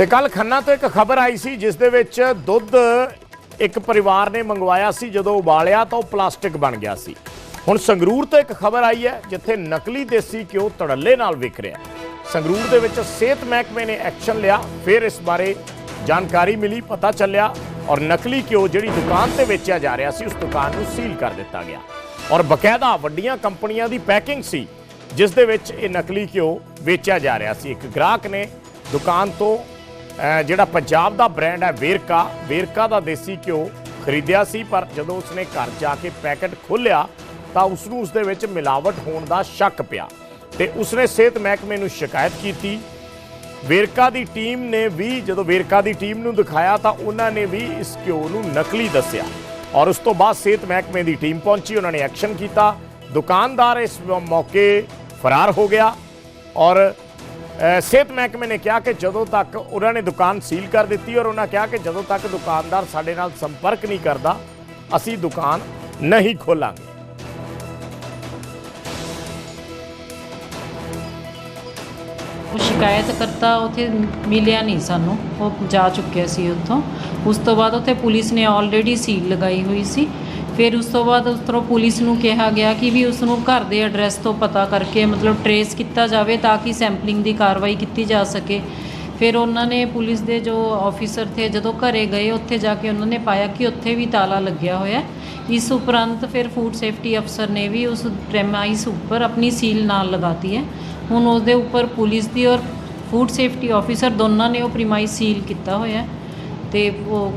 ਤੇ ਕੱਲ ਖੰਨਾ ਤੋਂ ਇੱਕ ਖਬਰ ਆਈ ਸੀ, ਜਿਸ ਦੇ ਵਿੱਚ ਦੁੱਧ ਇੱਕ ਪਰਿਵਾਰ ਨੇ ਮੰਗਵਾਇਆ ਸੀ, ਜਦੋਂ ਉਬਾਲਿਆ ਤਾਂ ਉਹ ਪਲਾਸਟਿਕ ਬਣ ਗਿਆ ਸੀ। ਹੁਣ ਸੰਗਰੂਰ ਤੋਂ ਇੱਕ ਖਬਰ ਆਈ ਹੈ, ਜਿੱਥੇ ਨਕਲੀ ਦੇਸੀ ਘਿਓ ਤੜੱਲੇ ਨਾਲ ਵਿਕ ਰਿਹਾ ਸੰਗਰੂਰ ਦੇ ਵਿੱਚ ਸਿਹਤ ਮਹਿਕਮੇ ਨੇ ਐਕਸ਼ਨ ਲਿਆ, ਫਿਰ ਇਸ ਬਾਰੇ ਜਾਣਕਾਰੀ ਮਿਲੀ, ਪਤਾ ਚੱਲਿਆ ਔਰ ਨਕਲੀ ਘਿਓ ਜਿਹੜੀ ਦੁਕਾਨ ਤੇ ਵੇਚਿਆ ਜਾ ਰਿਹਾ ਸੀ, ਉਸ ਦੁਕਾਨ ਨੂੰ ਸੀਲ ਕਰ ਦਿੱਤਾ ਗਿਆ। ਔਰ ਬਕਾਇਦਾ ਵੱਡੀਆਂ ਕੰਪਨੀਆਂ ਦੀ ਪੈਕਿੰਗ ਸੀ, ਜਿਸ ਦੇ ਵਿੱਚ ਇਹ ਨਕਲੀ ਘਿਓ ਵੇਚਿਆ ਜਾ ਰਿਹਾ ਸੀ। ਇੱਕ ਗ੍ਰਾਹਕ ਨੇ ਦੁਕਾਨ ਤੋਂ ਜਿਹੜਾ ਪੰਜਾਬ ਦਾ ਬ੍ਰਾਂਡ ਹੈ ਵੇਰਕਾ ਵੇਰਕਾ ਦਾ ਦੇਸੀ ਘਿਓ ਖਰੀਦਿਆ ਸੀ, ਪਰ ਜਦੋਂ ਉਸਨੇ ਘਰ ਜਾ ਕੇ ਪੈਕੇਟ ਖੋਲ੍ਹਿਆ, ਤਾਂ ਉਸ ਨੂੰ ਉਸ ਦੇ ਵਿੱਚ ਮਿਲਾਵਟ ਹੋਣ ਦਾ ਸ਼ੱਕ ਪਿਆ। ਤੇ ਉਸਨੇ ਸਿਹਤ ਮਹਿਕਮੇ ਨੂੰ ਸ਼ਿਕਾਇਤ ਕੀਤੀ। ਵੇਰਕਾ ਦੀ ਟੀਮ ਨੇ ਵੀ, ਜਦੋਂ ਵੇਰਕਾ ਦੀ ਟੀਮ ਨੂੰ ਦਿਖਾਇਆ, ਤਾਂ ਉਹਨਾਂ ਨੇ ਵੀ ਇਸ ਘਿਓ ਨੂੰ ਨਕਲੀ ਦੱਸਿਆ। ਔਰ ਉਸ ਤੋਂ ਬਾਅਦ ਸਿਹਤ ਮਹਿਕਮੇ ਦੀ ਟੀਮ ਪਹੁੰਚੀ, ਉਹਨਾਂ ਨੇ ਐਕਸ਼ਨ ਕੀਤਾ। ਦੁਕਾਨਦਾਰ ਇਸ ਮੌਕੇ ਫਰਾਰ ਹੋ ਗਿਆ। ਔਰ ਸਿਹਤ ਮਹਿਕਮੇ ਨੇ ਕਿਹਾ ਕਿ ਜਦੋਂ ਤੱਕ ਉਹਨਾਂ ਨੇ ਦੁਕਾਨ ਸੀਲ ਕਰ ਦਿੱਤੀ ਔਰ ਉਹਨਾਂ ਕਿਹਾ ਕਿ ਜਦੋਂ ਤੱਕ ਦੁਕਾਨਦਾਰ ਸਾਡੇ ਨਾਲ ਸੰਪਰਕ ਨਹੀਂ ਕਰਦਾ, ਅਸੀਂ ਦੁਕਾਨ ਨਹੀਂ ਖੋਲਾਂਗੇ। ਸ਼ਿਕਾਇਤ ਕਰਤਾ ਉੱਥੇ ਮਿਲਿਆ ਨਹੀਂ ਸਾਨੂੰ, ਉਹ ਜਾ ਚੁੱਕਿਆ ਸੀ ਉੱਥੋਂ। ਉਸ ਤੋਂ ਬਾਅਦ ਉੱਥੇ ਪੁਲਿਸ ਨੇ ਆਲਰੇਡੀ ਸੀਲ ਲਗਾਈ ਹੋਈ ਸੀ। ਫਿਰ ਉਸ ਤੋਂ ਬਾਅਦ ਉਸ ਤਰ੍ਹਾਂ ਪੁਲਿਸ ਨੂੰ ਕਿਹਾ ਗਿਆ ਕਿ ਵੀ ਉਸ ਨੂੰ ਘਰ ਦੇ ਐਡਰੈਸ ਤੋਂ ਪਤਾ ਕਰਕੇ ਮਤਲਬ ਟਰੇਸ ਕੀਤਾ ਜਾਵੇ ਤਾਂ ਕਿ ਸੈਂਪਲਿੰਗ ਦੀ ਕਾਰਵਾਈ ਕੀਤੀ ਜਾ ਸਕੇ। ਫਿਰ ਉਹਨਾਂ ਨੇ ਪੁਲਿਸ ਦੇ ਜੋ ਆਫੀਸਰ ਥੇ, ਜਦੋਂ ਘਰੇ ਗਏ, ਉੱਥੇ ਜਾ ਕੇ ਉਹਨਾਂ ਨੇ ਪਾਇਆ ਕਿ ਉੱਥੇ ਵੀ ਤਾਲਾ ਲੱਗਿਆ ਹੋਇਆ ਇਸ ਉਪਰੰਤ ਫਿਰ ਫੂਡ ਸੇਫਟੀ ਅਫਸਰ ਨੇ ਵੀ ਉਸ ਪ੍ਰੈਮਾਈਸ ਉੱਪਰ ਆਪਣੀ ਸੀਲ ਨਾਲ ਲਗਾਤੀ ਹੈ। ਹੁਣ ਉਸ ਦੇ ਉੱਪਰ ਪੁਲਿਸ ਦੀ ਔਰ ਫੂਡ ਸੇਫਟੀ ਆਫੀਸਰ ਦੋਨਾਂ ਨੇ ਉਹ ਪ੍ਰੀਮਾਈਸ ਸੀਲ ਕੀਤਾ ਹੋਇਆ ਹੈ। ਤੇ ਉਹ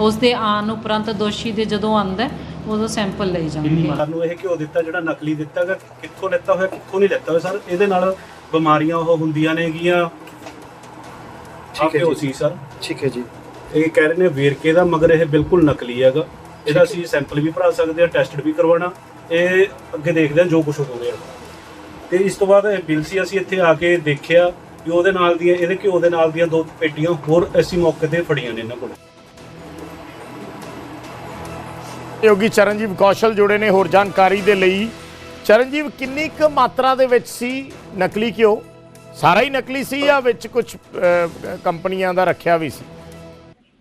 ਉਸ ਦੇ ਆਨ ਉਪਰੰਤ ਦੋਸ਼ੀ ਦੇ ਜਦੋਂ ਆਂਦਾ ਉਦੋਂ ਸੈਂਪਲ ਲਏ ਜਾਣਗੇ। ਸਾਨੂੰ ਇਹ ਘਿਓ ਦਿੱਤਾ ਜਿਹੜਾ ਨਕਲੀ ਦਿੱਤਾ ਗਾ ਕਿੱਥੋਂ ਲੈਤਾ ਹੋਇਆ ਕਿੱਥੋਂ ਨਹੀਂ ਲੈਤਾ ਹੋਇਆ ਸਰ? ਇਹਦੇ ਨਾਲ ਬਿਮਾਰੀਆਂ ਉਹ ਹੁੰਦੀਆਂ ਨੇਗੀਆਂ ਠੀਕ ਹੈ ਜੀ। ਸਰ। ਠੀਕ ਹੈ ਜੀ। ਇਹ ਕਹਿ ਰਹੇ ਨੇ ਵੇਰਕੇ ਦਾ ਮਗਰ ਇਹ ਬਿਲਕੁਲ ਨਕਲੀ ਹੈਗਾ। ਇਹਦਾ ਅਸੀਂ ਸੈਂਪਲ ਵੀ ਭਰਾ ਸਕਦੇ ਹਾਂ ਟੈਸਟ ਵੀ ਕਰਵਾਉਣਾ। ਇਹ ਅੱਗੇ ਦੇਖਦੇ ਹਾਂ ਜੋ ਕੁਝ ਹੋ ਰਿਹਾ ਤੇ ਇਸ ਤੋਂ ਬਾਅਦ ਇਹ ਬਿੱਲ ਸੀ ਅਸੀਂ ਇੱਥੇ ਆ ਕੇ ਦੇਖਿਆ ਕਿ ਉਹਦੇ ਨਾਲ ਦੀਆਂ ਇਹਦੇ ਘਿਓ ਦੇ ਨਾਲ ਦੀਆਂ ਦੋ ਪੇਟੀਆਂ ਹੋਰ ਅਸੀਂ ਮੌਕੇ ਤੇ ਫੜੀਆਂ ਨੇ ਇਹਨਾਂ ਕੋਲ। ਯੋਗੀ ਚਰਨਜੀਵ ਕੌਸ਼ਲ ਜੁੜੇ ਨੇ ਹੋਰ ਜਾਣਕਾਰੀ ਦੇ ਲਈ। ਚਰਨਜੀਵ, ਕਿੰਨੀ ਕੁ ਮਾਤਰਾ ਦੇ ਵਿੱਚ ਸੀ? ਨਕਲੀ ਘਿਓ ਸਾਰਾ ਹੀ ਨਕਲੀ ਸੀ ਜਾਂ ਵਿੱਚ ਕੁਝ ਕੰਪਨੀਆਂ ਦਾ ਰੱਖਿਆ ਵੀ ਸੀ?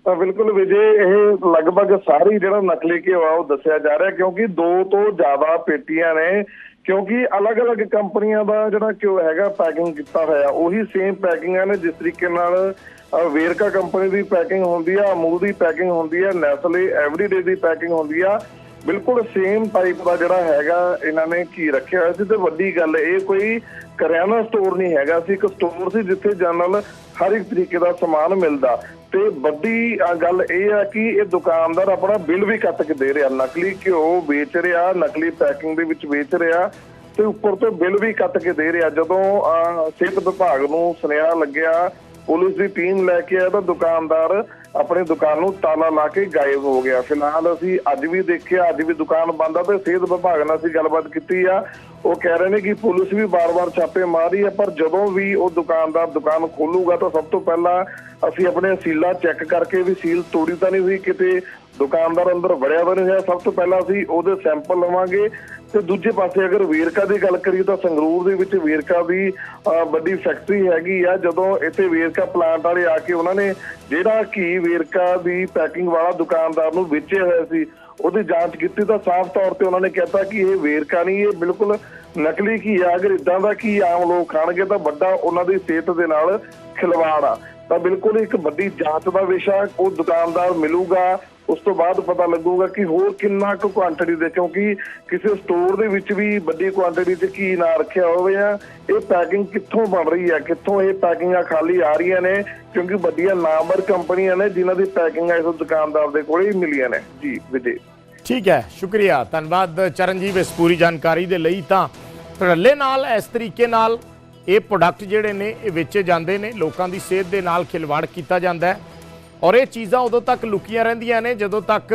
ਤਾਂ ਬਿਲਕੁਲ ਵਿਜੇ, ਇਹ ਲਗਭਗ ਸਾਰੀ ਜਿਹੜਾ ਨਕਲੀ ਘਿਓ ਆ, ਉਹ ਦੱਸਿਆ ਜਾ ਰਿਹਾ ਕਿਉਂਕਿ ਦੋ ਤੋਂ ਜ਼ਿਆਦਾ ਪੇਟੀਆਂ ਨੇ। ਕਿਉਂਕਿ ਅਲੱਗ-ਅਲੱਗ ਕੰਪਨੀਆਂ ਦਾ ਜਿਹੜਾ ਘਿਓ ਹੈਗਾ ਪੈਕਿੰਗ ਕੀਤਾ ਹੋਇਆ, ਉਹੀ ਸੇਮ ਪੈਕਿੰਗਾਂ ਨੇ ਜਿਸ ਤਰੀਕੇ ਨਾਲ ਵੇਰਕਾ ਕੰਪਨੀ ਦੀ ਪੈਕਿੰਗ ਹੁੰਦੀ ਆ, ਅਮੂਲ ਦੀ ਪੈਕਿੰਗ ਹੁੰਦੀ ਆ, ਨੈਸਲੇ ਐਵਰੀਡੇ ਦੀ ਪੈਕਿੰਗ ਹੁੰਦੀ ਆ। ਬਿਲਕੁਲ ਸੇਮ ਟਾਈਪ ਦਾ ਜਿਹੜਾ ਹੈਗਾ ਇਹਨਾਂ ਨੇ ਕੀ ਰੱਖਿਆ ਹੋਇਆ ਸੀ ਤੇ ਵੱਡੀ ਗੱਲ, ਇਹ ਕੋਈ ਕਰਿਆਨਾ ਸਟੋਰ ਨਹੀਂ ਹੈਗਾ ਸੀ, ਇੱਕ ਸਟੋਰ ਸੀ ਜਿੱਥੇ ਜਨਰਲ ਹਰ ਇੱਕ ਤਰੀਕੇ ਦਾ ਸਮਾਨ ਮਿਲਦਾ। ਤੇ ਵੱਡੀ ਗੱਲ ਇਹ ਆ ਕਿ ਇਹ ਦੁਕਾਨਦਾਰ ਆਪਣਾ ਬਿੱਲ ਵੀ ਕੱਟ ਕੇ ਦੇ ਰਿਹਾ। ਨਕਲੀ ਘਿਓ ਵੇਚ ਰਿਹਾ ਨਕਲੀ ਪੈਕਿੰਗ ਦੇ ਵਿੱਚ ਵੇਚ ਰਿਹਾ ਤੇ ਉੱਪਰ ਤੋਂ ਬਿੱਲ ਵੀ ਕੱਟ ਕੇ ਦੇ ਰਿਹਾ। ਜਦੋਂ ਅ, ਸਿਹਤ ਵਿਭਾਗ ਨੂੰ ਸੁਨੇਹਾ ਲੱਗਿਆ ਪੁਲਿਸ ਦੀ ਟੀਮ ਲੈ ਕੇ ਆਇਆ ਤਾਂ ਦੁਕਾਨਦਾਰ ਆਪਣੀ ਦੁਕਾਨ ਨੂੰ ਤਾਲਾ ਲਾ ਕੇ ਗਾਇਬ ਹੋ ਗਿਆ। ਫਿਲਹਾਲ ਅਸੀਂ ਅੱਜ ਵੀ ਦੇਖਿਆ ਅੱਜ ਵੀ ਦੁਕਾਨ ਬੰਦ ਆ ਤੇ ਸਿਹਤ ਵਿਭਾਗ ਨਾਲ ਅਸੀਂ ਗੱਲਬਾਤ ਕੀਤੀ ਆ। ਉਹ ਕਹਿ ਰਹੇ ਨੇ ਕਿ ਪੁਲਿਸ ਵੀ ਬਾਰ-ਬਾਰ ਛਾਪੇ ਮਾਰ ਰਹੀ ਹੈ ਪਰ ਜਦੋਂ ਵੀ ਉਹ ਦੁਕਾਨਦਾਰ ਦੁਕਾਨ ਖੋਲੂਗਾ ਤਾਂ ਸਭ ਤੋਂ ਪਹਿਲਾਂ ਅਸੀਂ ਆਪਣੇ ਸੀਲਾਂ ਚੈੱਕ ਕਰਕੇ ਵੀ ਸੀਲ ਤੋੜੀ ਤਾਂ ਨਹੀਂ ਹੋਈ ਕਿਤੇ ਦੁਕਾਨਦਾਰ ਅੰਦਰ ਵੜਿਆ ਤਾਂ ਨਹੀਂ ਹੋਇਆ। ਸਭ ਤੋਂ ਪਹਿਲਾਂ ਅਸੀਂ ਉਹਦੇ ਸੈਂਪਲ ਲਵਾਂਗੇ ਤੇ ਦੂਜੇ ਪਾਸੇ ਅਗਰ ਵੇਰਕਾ ਦੀ ਗੱਲ ਕਰੀਏ ਤਾਂ ਸੰਗਰੂਰ ਦੇ ਵਿੱਚ ਵੇਰਕਾ ਵੀ ਅਹ, ਵੱਡੀ ਫੈਕਟਰੀ ਹੈਗੀ ਆ ਜਦੋਂ ਇੱਥੇ ਵੇਰਕਾ ਪਲਾਂਟ ਵਾਲੇ ਆ ਕੇ ਉਹਨਾਂ ਨੇ ਜਿਹੜਾ ਘੀ ਵੇਰਕਾ ਦੀ ਪੈਕਿੰਗ ਵਾਲਾ ਦੁਕਾਨਦਾਰ ਨੂੰ ਵੇਚਿਆ ਹੋਇਆ ਸੀ ਉਹਦੀ ਜਾਂਚ ਕੀਤੀ ਤਾਂ ਸਾਫ਼ ਤੌਰ ਤੇ ਉਹਨਾਂ ਨੇ ਕਹਿਤਾ ਕਿ ਇਹ ਵੇਰਕਾ ਨਹੀਂ ਇਹ ਬਿਲਕੁਲ ਨਕਲੀ ਘੀ ਆ, ਅਗਰ ਇਦਾਂ ਦਾ ਘੀ ਆਮ ਲੋਕ ਖਾਣਗੇ ਤਾਂ ਵੱਡਾ ਉਹਨਾਂ ਦੀ ਸਿਹਤ ਦੇ ਨਾਲ ਖਿਲਵਾੜ ਆ। ਤਾਂ ਬਿਲਕੁਲ ਇੱਕ ਵੱਡੀ ਜਾਂਚ ਦਾ ਵਿਸ਼ਾ ਉਹ ਦੁਕਾਨਦਾਰ ਮਿਲੂਗਾ, ਉਸ ਤੋਂ ਬਾਅਦ ਪਤਾ ਲੱਗੂਗਾ ਕਿ ਹੋਰ ਕਿੰਨਾ ਕੁ ਕੁਆਂਟੀਟੀ ਦੇ, ਕਿਉਂਕਿ ਕਿਸੇ ਸਟੋਰ ਦੇ ਵਿੱਚ ਵੀ ਵੱਡੀ ਕੁਆਂਟੀਟੀ 'ਚ ਕੀ ਨਾ ਰੱਖਿਆ ਹੋਵੇ ਆ, ਇਹ ਪੈਕਿੰਗ ਕਿੱਥੋਂ ਬਣ ਰਹੀ ਹੈ ਕਿੱਥੋਂ ਇਹ ਪੈਕਿੰਗਾਂ ਖਾਲੀ ਆ ਰਹੀਆਂ ਨੇ, ਕਿਉਂਕਿ ਵੱਡੀਆਂ ਨਾਮਵਰ ਕੰਪਨੀਆਂ ਨੇ ਜਿਨ੍ਹਾਂ ਦੀ ਪੈਕਿੰਗਾਂ ਇਸ ਦੁਕਾਨਦਾਰ ਦੇ ਕੋਲੇ ਹੀ ਮਿਲੀਆਂ ਨੇ। ਜੀ, ਵਿਜੇ। ਠੀਕ ਹੈ, ਸ਼ੁਕਰੀਆ। ਧੰਨਵਾਦ ਚਰਨਜੀਵ ਇਸ ਪੂਰੀ ਜਾਣਕਾਰੀ ਦੇ ਲਈ। ਤਾਂ ਧੜੱਲੇ ਨਾਲ, ਇਸ ਤਰੀਕੇ ਨਾਲ ਇਹ ਪ੍ਰੋਡਕਟ ਜਿਹੜੇ ਨੇ, ਇਹ ਵੇਚੇ ਜਾਂਦੇ ਨੇ। ਲੋਕਾਂ ਦੀ ਸਿਹਤ ਦੇ ਨਾਲ ਖਿਲਵਾੜ ਕੀਤਾ ਜਾਂਦਾ ਹੈ। ਔਰ ਇਹ ਚੀਜ਼ਾਂ ਉਦੋਂ ਤੱਕ ਲੁਕੀਆਂ ਰਹਿੰਦੀਆਂ ਨੇ, ਜਦੋਂ ਤੱਕ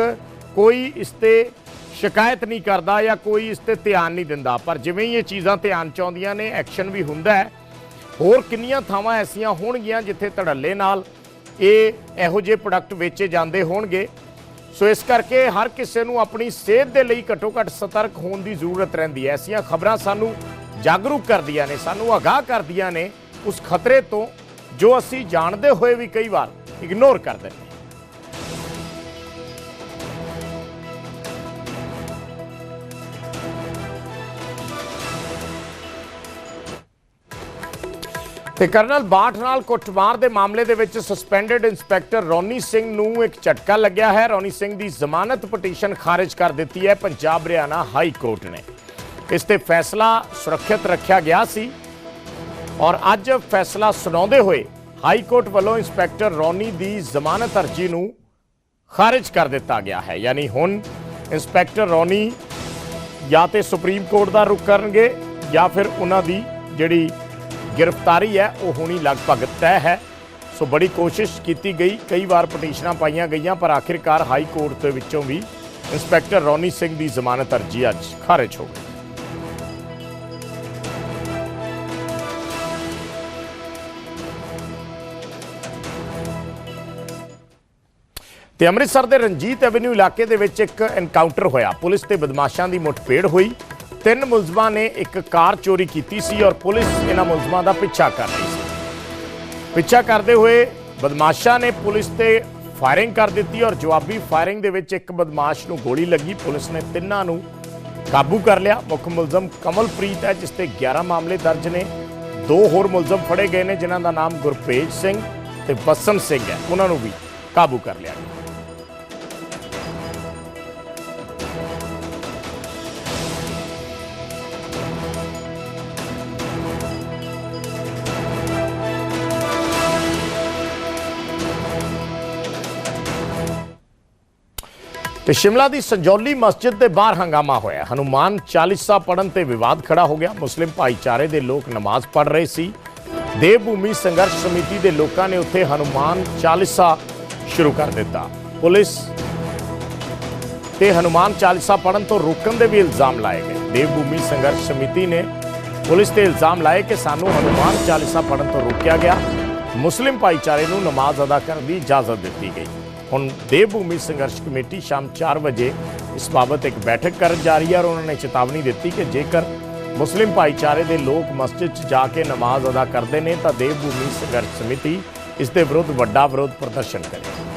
ਕੋਈ ਇਸ ਤੇ ਸ਼ਿਕਾਇਤ ਨਹੀਂ ਕਰਦਾ ਜਾਂ ਕੋਈ ਇਸ ਤੇ ਧਿਆਨ ਨਹੀਂ ਦਿੰਦਾ। ਪਰ ਜਿਵੇਂ ਹੀ ਇਹ ਚੀਜ਼ਾਂ ਧਿਆਨ ਚ ਆਉਂਦੀਆਂ ਨੇ ਐਕਸ਼ਨ ਵੀ ਹੁੰਦਾ ਹੈ। ਹੋਰ ਕਿੰਨੀਆਂ ਥਾਵਾਂ ਐਸੀਆਂ ਹੋਣਗੀਆਂ ਜਿੱਥੇ ਧੜੱਲੇ ਨਾਲ ਇਹ ਇਹੋ ਜਿਹੇ ਪ੍ਰੋਡਕਟ ਵੇਚੇ ਜਾਂਦੇ ਹੋਣਗੇ। ਸੋ ਇਸ ਕਰਕੇ ਹਰ ਕਿਸੇ ਨੂੰ ਆਪਣੀ ਸਿਹਤ ਦੇ ਲਈ ਘੱਟੋ ਘੱਟ ਸਤਰਕ ਹੋਣ ਦੀ ਜ਼ਰੂਰਤ ਰਹਿੰਦੀ ਹੈ। ਐਸੀਆਂ ਖਬਰਾਂ ਸਾਨੂੰ ਜਾਗਰੂਕ ਕਰਦੀਆਂ ਨੇ, ਸਾਨੂੰ ਅਗਾਹ ਕਰਦੀਆਂ ਨੇ, ਉਸ ਖਤਰੇ ਤੋਂ ਜੋ ਅਸੀਂ ਜਾਣਦੇ ਹੋਏ ਵੀ ਕਈ ਵਾਰ ਇਗਨੋਰ ਕਰਦੇ ਨੇ। ਤੇ ਕਰਨਲ ਬਾਠ ਨਾਲ ਕੁੱਟਮਾਰ ਦੇ ਮਾਮਲੇ ਦੇ ਵਿੱਚ ਸਸਪੈਂਡਡ ਇੰਸਪੈਕਟਰ ਰੌਨੀ ਸਿੰਘ ਨੂੰ ਇੱਕ ਝਟਕਾ ਲੱਗਿਆ ਹੈ। ਰੌਨੀ ਸਿੰਘ ਦੀ ਜ਼ਮਾਨਤ ਪਟੀਸ਼ਨ ਖਾਰਜ ਕਰ ਦਿੱਤੀ ਹੈ। ਪੰਜਾਬ ਹਰਿਆਣਾ ਹਾਈ ਕੋਰਟ ਨੇ। ਇਸ ਤੇ ਫੈਸਲਾ ਸੁਰੱਖਿਅਤ ਰੱਖਿਆ ਗਿਆ ਸੀ ਔਰ ਅੱਜ ਫੈਸਲਾ ਸੁਣਾਉਂਦੇ ਹੋਏ ਹਾਈ ਕੋਰਟ ਵੱਲੋਂ ਇੰਸਪੈਕਟਰ ਰੌਨੀ ਦੀ ਜ਼ਮਾਨਤ ਅਰਜ਼ੀ ਨੂੰ ਖਾਰਜ ਕਰ ਦਿੱਤਾ ਗਿਆ ਹੈ। ਯਾਨੀ ਹੁਣ ਇੰਸਪੈਕਟਰ ਰੌਨੀ ਜਾਂ ਤੇ ਸੁਪਰੀਮ ਕੋਰਟ ਦਾ ਰੁਖ ਕਰਨਗੇ ਜਾਂ ਫਿਰ ਉਹਨਾਂ ਦੀ ਜਿਹੜੀ ਗ੍ਰਿਫਤਾਰੀ ਹੈ, ਉਹ ਹੋਣੀ ਲਗਭਗ ਤੈਅ ਹੈ। ਸੋ ਬੜੀ ਕੋਸ਼ਿਸ਼ ਕੀਤੀ ਗਈ, ਕਈ ਵਾਰ ਪਟੀਸ਼ਨਾਂ ਪਾਈਆਂ ਗਈਆਂ, ਪਰ ਆਖਿਰਕਾਰ ਹਾਈ ਕੋਰਟ ਦੇ ਵਿੱਚੋਂ ਵੀ ਇੰਸਪੈਕਟਰ ਰੌਨੀ ਸਿੰਘ ਦੀ ਜ਼ਮਾਨਤ ਅਰਜ਼ੀ ਅੱਜ ਖਾਰਜ ਹੋ ਗਈ। ਤੇ ਅੰਮ੍ਰਿਤਸਰ ਦੇ ਰਣਜੀਤ ਐਵਨਿਊ ਇਲਾਕੇ ਦੇ ਵਿੱਚ ਇੱਕ ਐਨਕਾਊਂਟਰ ਹੋਇਆ। ਪੁਲਿਸ ਤੇ ਬਦਮਾਸ਼ਾਂ ਦੀ ਮੁੱਠਭੇੜ ਹੋਈ। ਤਿੰਨ ਮੁਲਜ਼ਮਾਂ ਨੇ ਇੱਕ ਕਾਰ ਚੋਰੀ ਕੀਤੀ ਸੀ ਔਰ ਪੁਲਿਸ ਇਹਨਾਂ ਮੁਲਜ਼ਮਾਂ ਦਾ ਪਿੱਛਾ ਕਰ ਰਹੀ ਸੀ। ਪਿੱਛਾ ਕਰਦੇ ਹੋਏ ਬਦਮਾਸ਼ਾਂ ਨੇ ਪੁਲਿਸ ਤੇ ਫਾਇਰਿੰਗ ਕਰ ਦਿੱਤੀ ਔਰ ਜਵਾਬੀ ਫਾਇਰਿੰਗ ਦੇ ਵਿੱਚ ਇੱਕ ਬਦਮਾਸ਼ ਨੂੰ ਗੋਲੀ ਲੱਗੀ। ਪੁਲਿਸ ਨੇ ਤਿੰਨਾਂ ਨੂੰ ਕਾਬੂ ਕਰ ਲਿਆ। ਮੁੱਖ ਮੁਲਜ਼ਮ ਕਮਲਪ੍ਰੀਤ ਹੈ, ਜਿਸ ਤੇ 11 ਮਾਮਲੇ ਦਰਜ ਨੇ। ਦੋ ਹੋਰ ਮੁਲਜ਼ਮ ਫੜੇ ਗਏ ਨੇ, ਜਿਨ੍ਹਾਂ ਦਾ ਨਾਮ ਗੁਰਪੇਜ ਸਿੰਘ ਤੇ ਬਸਨ ਸਿੰਘ ਹੈ। ਉਹਨਾਂ ਨੂੰ ਵੀ ਕਾਬੂ ਕਰ ਲਿਆ ਗਿਆ। ਤੇ ਸ਼ਿਮਲਾ ਦੀ ਸੰਜੌਲੀ ਮਸਜਿਦ ਦੇ ਬਾਹਰ ਹੰਗਾਮਾ ਹੋਇਆ। ਹਨੂਮਾਨ ਚਾਲੀਸਾ ਪੜਨ ਤੇ ਵਿਵਾਦ ਖੜਾ ਹੋ ਗਿਆ। ਮੁਸਲਿਮ ਭਾਈਚਾਰੇ ਦੇ ਲੋਕ ਨਮਾਜ਼ ਪੜ੍ਹ ਰਹੇ ਸੀ। ਦੇਵ ਭੂਮੀ ਸੰਘਰਸ਼ ਸਮਿਤੀ ਦੇ ਲੋਕਾਂ ਨੇ ਉੱਥੇ ਹਨੂਮਾਨ ਚਾਲੀਸਾ ਸ਼ੁਰੂ ਕਰ ਦਿੱਤਾ। ਪੁਲਿਸ ਤੇ ਹਨੂਮਾਨ ਚਾਲੀਸਾ ਪੜਨ ਤੋਂ ਰੋਕਣ ਦੇ ਵੀ ਇਲਜ਼ਾਮ ਲਾਏ ਗਏ। ਦੇਵ ਭੂਮੀ ਸੰਘਰਸ਼ ਸਮਿਤੀ ਨੇ ਪੁਲਿਸ ਤੇ ਇਲਜ਼ਾਮ ਲਾਏ ਕਿ ਸਾਨੂੰ ਹਨੂਮਾਨ ਚਾਲੀਸਾ ਪੜਨ ਤੋਂ ਰੋਕਿਆ ਗਿਆ। ਮੁਸਲਿਮ ਭਾਈਚਾਰੇ ਨੂੰ ਨਮਾਜ਼ ਅਦਾ ਕਰਨ ਦੀ ਇਜਾਜ਼ਤ ਦਿੱਤੀ ਗਈ। ਹੁਣ ਦੇਵ ਭੂਮੀ ਸੰਘਰਸ਼ ਕਮੇਟੀ ਸ਼ਾਮ 4 ਵਜੇ ਇਸ ਬਾਬਤ ਇੱਕ ਬੈਠਕ ਕਰਨ ਜਾ ਰਹੀ ਹੈ ਔਰ ਉਹਨਾਂ ਨੇ ਚੇਤਾਵਨੀ ਦਿੱਤੀ ਕਿ ਜੇਕਰ ਮੁਸਲਿਮ ਭਾਈਚਾਰੇ ਦੇ ਲੋਕ ਮਸਜਿਦ 'ਚ ਜਾ ਕੇ ਨਮਾਜ਼ ਅਦਾ ਕਰਦੇ ਨੇ ਤਾਂ ਦੇਵ ਭੂਮੀ ਸੰਘਰਸ਼ ਸਮਿਤੀ ਇਸ ਦੇ ਵਿਰੁੱਧ ਵੱਡਾ ਵਿਰੋਧ ਪ੍ਰਦਰਸ਼ਨ ਕਰੇਗੀ।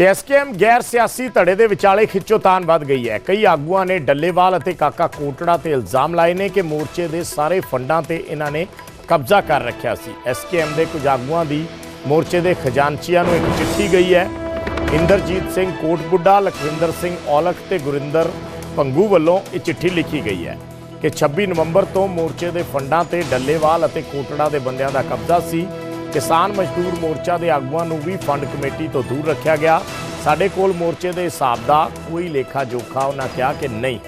ਤੇ ਐਸਕੇਐਮ ਗੈਰ ਸਿਆਸੀ ਧੜੇ ਦੇ ਵਿਚਾਲੇ ਖਿੱਚੋਤਾਨ ਵੱਧ ਗਈ ਹੈ। ਕਈ ਆਗੂਆਂ ਨੇ ਡੱਲੇਵਾਲ ਅਤੇ ਕਾਕਾ ਕੋਟੜਾ ਤੇ ਇਲਜ਼ਾਮ ਲਾਏ ਨੇ ਕਿ ਮੋਰਚੇ ਦੇ ਸਾਰੇ ਫੰਡਾਂ ਤੇ ਇਹਨਾਂ ਨੇ ਕਬਜ਼ਾ ਕਰ ਰੱਖਿਆ ਸੀ। ਐਸਕੇਐਮ ਦੇ ਕੁਝ ਆਗੂਆਂ ਦੀ ਮੋਰਚੇ ਦੇ ਖਜ਼ਾਨਚੀਆਂ ਨੂੰ ਇੱਕ ਚਿੱਠੀ ਗਈ ਹੈ। ਇੰਦਰਜੀਤ ਸਿੰਘ ਕੋਟਬੁੱਡਾ ਲਖਵਿੰਦਰ ਸਿੰਘ ਔਲਖ ਤੇ ਗੁਰਿੰਦਰ ਪੰਗੂ ਵੱਲੋਂ ਇਹ ਚਿੱਠੀ ਲਿਖੀ ਗਈ ਹੈ ਕਿ 26 ਨਵੰਬਰ ਤੋਂ ਮੋਰਚੇ ਦੇ ਫੰਡਾਂ ਤੇ ਡੱਲੇਵਾਲ ਅਤੇ ਕੋਟੜਾ ਦੇ ਬੰਦਿਆਂ ਦਾ ਕਬਜ਼ਾ ਸੀ। ਕਿਸਾਨ ਮਜ਼ਦੂਰ ਮੋਰਚਾ ਦੇ ਆਗੂਆਂ ਨੂੰ ਵੀ ਫੰਡ ਕਮੇਟੀ ਤੋਂ ਦੂਰ ਰੱਖਿਆ ਗਿਆ। ਸਾਡੇ ਕੋਲ ਮੋਰਚੇ ਦੇ ਹਿਸਾਬ ਦਾ ਕੋਈ ਲੇਖਾ ਜੋਖਾ ਉਹਨਾਂ ਕਿਹਾ ਕਿ ਨਹੀਂ